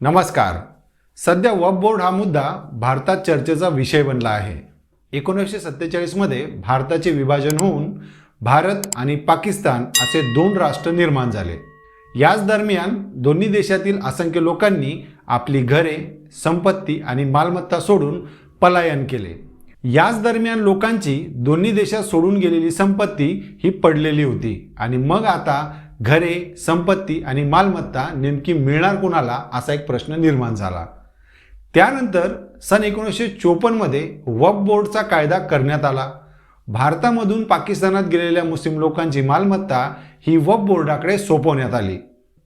नमस्कार. सध्या वक्फ बोर्ड हा मुद्दा भारतात चर्चेचा विषय बनला आहे. एकोणीसशे सत्तेचाळीसमध्ये भारताचे विभाजन होऊन भारत आणि पाकिस्तान असे दोन राष्ट्र निर्माण झाले. याच दरम्यान दोन्ही देशातील असंख्य लोकांनी आपली घरे संपत्ती आणि मालमत्ता सोडून पलायन केले. याच दरम्यान लोकांची दोन्ही देशात सोडून गेलेली संपत्ती ही पडलेली होती आणि मग आता घरे संपत्ती आणि मालमत्ता नेमकी मिळणार कोणाला असा एक प्रश्न निर्माण झाला. त्यानंतर सन एकोणीसशे चोपन्नमध्ये वक्फ बोर्डचा कायदा करण्यात आला. भारतामधून पाकिस्तानात गेलेल्या मुस्लिम लोकांची मालमत्ता ही वक्फ बोर्डाकडे सोपवण्यात आली.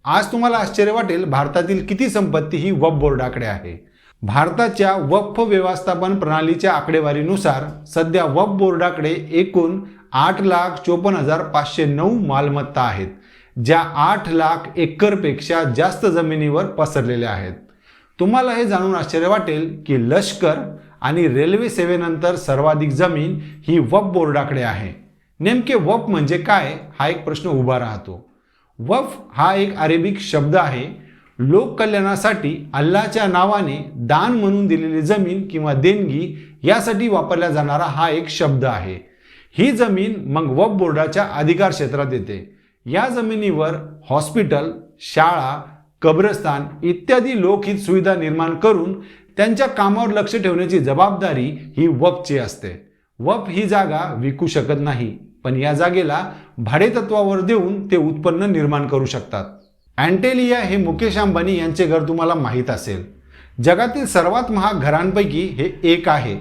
आज तुम्हाला आश्चर्य वाटेल भारतातील किती संपत्ती ही वक्फ बोर्डाकडे आहे? भारताच्या वक्फ व्यवस्थापन प्रणालीच्या आकडेवारीनुसार सध्या वक्फ बोर्डाकडे एकूण आठ लाख चोपन्न हजार पाचशे नऊ मालमत्ता आहेत. ज्या आठ लाख एकरपेक्षा जास्त जमिनीवर पसरलेल्या आहेत. तुम्हाला हे जाणून आश्चर्य वाटेल की लष्कर आणि रेल्वे सेवेनंतर सर्वाधिक जमीन ही वप बोर्डाकडे आहे. नेमके वप म्हणजे काय? हा एक प्रश्न उभा राहतो. वफ हा एक अरेबिक शब्द आहे. लोक कल्याणासाठी अल्लाच्या नावाने दान म्हणून दिलेली जमीन किंवा देणगी यासाठी वापरला जाणारा हा एक शब्द आहे. ही जमीन मग वफ बोर्डाच्या अधिकार क्षेत्रात येते. या जमिनीवर हॉस्पिटल शाळा कब्रस्तान इत्यादी लोकहित सुविधा निर्माण करून त्यांच्या कामावर लक्ष ठेवण्याची जबाबदारी ही वपची असते. वप ही जागा विकू शकत नाही पण या जागेला भाडेतत्वावर देऊन ते उत्पन्न निर्माण करू शकतात. अँटेलिया हे मुकेश अंबानी यांचे घर तुम्हाला माहीत असेल. जगातील सर्वात महाग घरांपैकी हे एक आहे.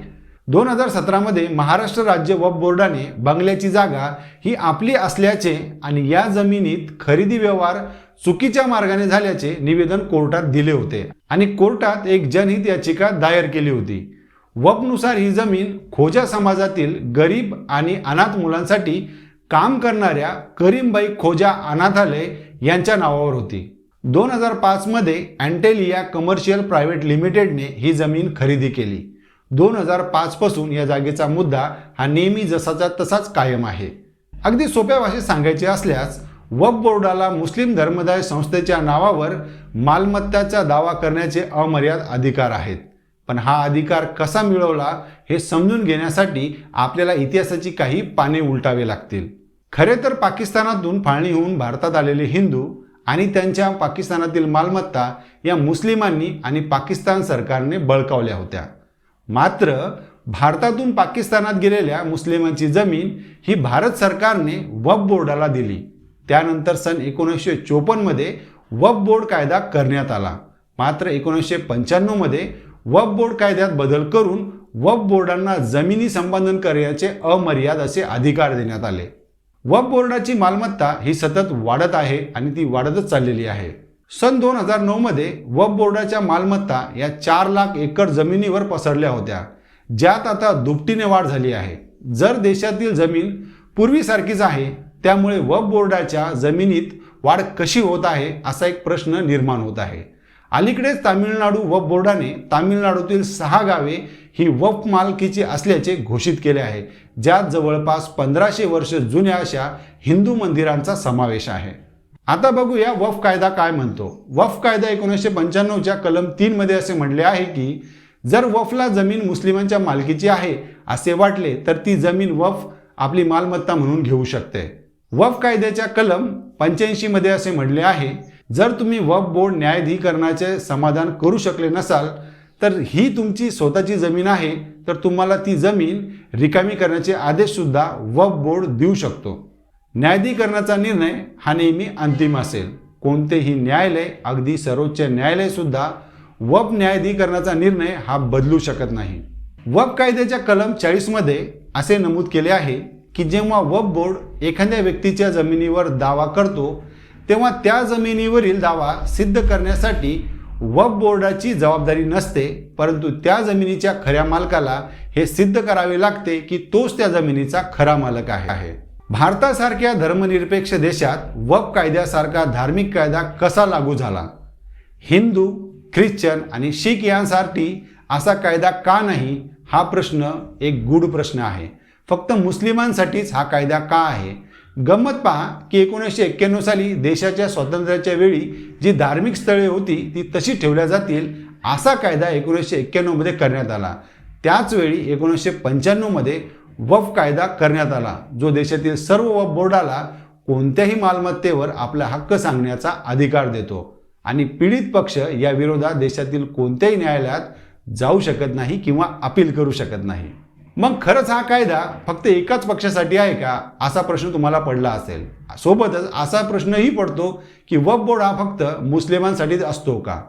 दोन हजार सतरामध्ये महाराष्ट्र राज्य वक्फ बोर्डाने बंगल्याची जागा ही आपली असल्याचे आणि या जमिनीत खरेदी व्यवहार चुकीच्या मार्गाने झाल्याचे निवेदन कोर्टात दिले होते. आणि कोर्टात एक जनहित याचिका दायर केली होती. वपनुसार ही जमीन खोजा समाजातील गरीब आणि अनाथ मुलांसाठी काम करणाऱ्या करीमबाई खोजा अनाथालय यांच्या नावावर होती. दोन हजार पाचमध्ये अँटेलिया कमर्शियल प्रायव्हेट लिमिटेडने ही जमीन खरेदी केली. दोन हजार पाचपासून या जागेचा मुद्दा हा नेहमी जसाचा तसाच कायम आहे. अगदी सोप्या भाषेत सांगायचे असल्यास वक्फ बोर्डाला मुस्लिम धर्मदाय संस्थेच्या नावावर मालमत्ताचा दावा करण्याचे अमर्याद अधिकार आहेत. पण हा अधिकार कसा मिळवला हे समजून घेण्यासाठी आपल्याला इतिहासाची काही पाने उलटावे लागतील. खरे तर पाकिस्तानातून फाळणी होऊन भारतात आलेले हिंदू आणि त्यांच्या पाकिस्तानातील मालमत्ता या मुस्लिमांनी आणि पाकिस्तान सरकारने बळकावल्या होत्या. मात्र भारतातून पाकिस्तानात गेलेल्या मुस्लिमांची जमीन ही भारत सरकारने वब बोर्डाला दिली. त्यानंतर सन एकोणीसशे चोपन्नमध्ये वब बोर्ड कायदा करण्यात आला. मात्र एकोणीसशे पंच्याण्णवमध्ये वब बोर्ड कायद्यात बदल करून वब बोर्डांना जमिनी संपादन करण्याचे अमर्याद असे अधिकार देण्यात आले. वब बोर्डाची मालमत्ता ही सतत वाढत आहे आणि ती वाढतच चाललेली आहे. सन दोन हजार नऊमध्ये वब बोर्डाच्या मालमत्ता या चार लाख एकर जमिनीवर पसरल्या होत्या. ज्यात आता दुपटीने वाढ झाली आहे. जर देशातील जमीन पूर्वीसारखीच आहे त्यामुळे वब बोर्डाच्या जमिनीत वाढ कशी होत आहे असा एक प्रश्न निर्माण होत आहे. अलीकडेच तामिळनाडू वफ बोर्डाने तामिळनाडूतील सहा गावे ही वक्फ मालकीची असल्याचे घोषित केले आहे. ज्यात जवळपास पंधराशे वर्ष जुन्या अशा हिंदू मंदिरांचा समावेश आहे. आता बघूया वफ कायदा काय म्हणतो. वफ कायदा एकोणीसशे पंच्याण्णवच्या कलम तीनमध्ये असे म्हणले आहे की जर वफला जमीन मुस्लिमांच्या मालकीची आहे असे वाटले तर ती जमीन वफ आपली मालमत्ता म्हणून घेऊ शकते. वफ कायद्याच्या कलम पंच्याऐंशीमध्ये असे म्हणले आहे जर तुम्ही वफ बोर्ड न्यायाधिकरणाचे समाधान करू शकले नसाल तर ही तुमची स्वतःची जमीन आहे तर तुम्हाला ती जमीन रिकामी करण्याचे आदेशसुद्धा वफ बोर्ड देऊ शकतो. न्यायाधिकरणाचा निर्णय हा नेहमी अंतिम असेल. कोणतेही न्यायालय अगदी सर्वोच्च न्यायालयसुद्धा वप न्यायाधिकरणाचा निर्णय हा बदलू शकत नाही. वप कायद्याच्या कलम चाळीसमध्ये असे नमूद केले आहे की जेव्हा वफ बोर्ड एखाद्या व्यक्तीच्या जमिनीवर दावा करतो तेव्हा त्या जमिनीवरील दावा सिद्ध करण्यासाठी वप बोर्डाची जबाबदारी नसते परंतु त्या जमिनीच्या खऱ्या मालकाला हे सिद्ध करावे लागते की तोच त्या जमिनीचा खरा मालक आहे. भारतासारख्या धर्मनिरपेक्ष देशात वक कायद्यासारखा धार्मिक कायदा कसा लागू झाला? हिंदू ख्रिश्चन आणि शीख यांसाठी असा कायदा का नाही? हा प्रश्न एक गूढ प्रश्न आहे. फक्त मुस्लिमांसाठीच हा कायदा का आहे? गंमत पहा की एकोणीसशे एक्क्याण्णव साली देशाच्या स्वातंत्र्याच्या वेळी जी धार्मिक स्थळे होती ती तशी ठेवल्या जातील असा कायदा एकोणीसशे एक्क्याण्णवमध्ये करण्यात आला. त्याचवेळी एकोणीसशे पंच्याण्णवमध्ये वफ कायदा करण्यात आला. जो देशातील सर्व वफ बोर्डाला कोणत्याही मालमत्तेवर आपला हक्क सांगण्याचा अधिकार देतो. आणि पीडित पक्ष या विरोधात देशातील कोणत्याही न्यायालयात जाऊ शकत नाही किंवा अपील करू शकत नाही. मग खरंच हा कायदा फक्त एकाच पक्षासाठी आहे का? असा प्रश्न तुम्हाला पडला असेल. सोबतच असा प्रश्नही पडतो की वफ बोर्ड हा फक्त मुस्लिमांसाठीच असतो का?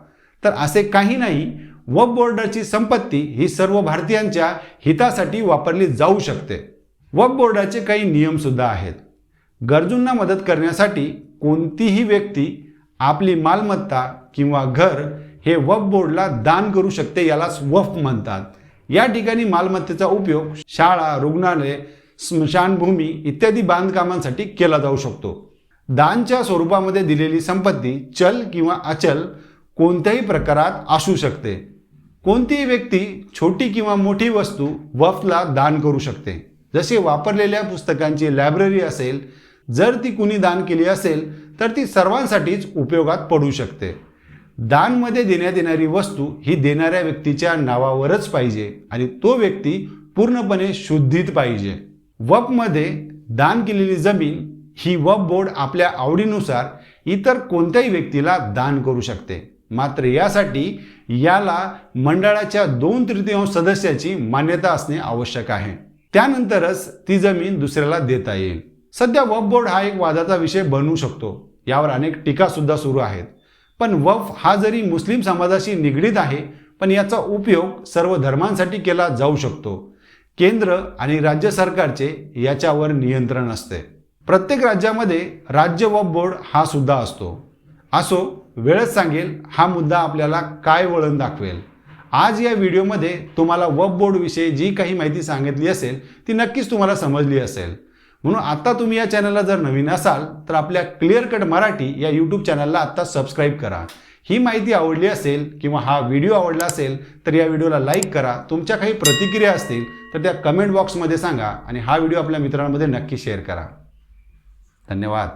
तर असे काही नाही वक बोर्डाची संपत्ती ही सर्व भारतीयांच्या हितासाठी वापरली जाऊ शकते. वफ बोर्डाचे काही नियमसुद्धा आहेत. गरजूंना मदत करण्यासाठी कोणतीही व्यक्ती आपली मालमत्ता किंवा घर हे वफ बोर्डला दान करू शकते यालाच वफ म्हणतात. या ठिकाणी मालमत्तेचा उपयोग शाळा रुग्णालय स्मशानभूमी इत्यादी बांधकामांसाठी केला जाऊ शकतो. दानच्या स्वरूपामध्ये दिलेली संपत्ती चल किंवा अचल कोणत्याही प्रकारात असू शकते. कोणतीही व्यक्ती छोटी किंवा मोठी वस्तू वफला दान करू शकते. जसे वापरलेल्या पुस्तकांची लायब्ररी असेल जर ती कुणी दान केली असेल तर ती सर्वांसाठीच उपयोगात पडू शकते. दानमध्ये देण्यात येणारी वस्तू ही देणाऱ्या व्यक्तीच्या नावावरच पाहिजे आणि तो व्यक्ती पूर्णपणे शुद्धीत पाहिजे. वपमध्ये दान केलेली जमीन ही वप बोर्ड आपल्या आवडीनुसार इतर कोणत्याही व्यक्तीला दान करू शकते. मात्र यासाठी याला मंडळाच्या दोन तृतीयांश सदस्याची मान्यता असणे आवश्यक आहे. त्यानंतरच ती जमीन दुसऱ्याला देता येईल. सध्या वफ बोर्ड हा एक वादाचा विषय बनवू शकतो. यावर अनेक टीका सुद्धा सुरू आहेत. पण वफ हा जरी मुस्लिम समाजाशी निगडीत आहे पण याचा उपयोग सर्व धर्मांसाठी केला जाऊ शकतो. केंद्र आणि राज्य सरकारचे याच्यावर नियंत्रण असते. प्रत्येक राज्यामध्ये राज्य वफ बोर्ड हा सुद्धा असतो. असो वेळच सांगेल हा मुद्दा आपल्याला काय वळण दाखवेल. आज या व्हिडिओमध्ये तुम्हाला वफ बोर्डविषयी जी काही माहिती सांगितली असेल ती नक्कीच तुम्हाला समजली असेल. म्हणून आत्ता तुम्ही या चॅनलला जर नवीन असाल तर आपल्या क्लिअर कट मराठी या यूट्यूब चॅनलला आत्ता सबस्क्राईब करा. ही माहिती आवडली असेल किंवा हा व्हिडिओ आवडला असेल तर या व्हिडिओला लाईक करा. तुमच्या काही प्रतिक्रिया असतील तर त्या कमेंट बॉक्समध्ये सांगा आणि हा व्हिडिओ आपल्या मित्रांमध्ये नक्की शेअर करा. धन्यवाद.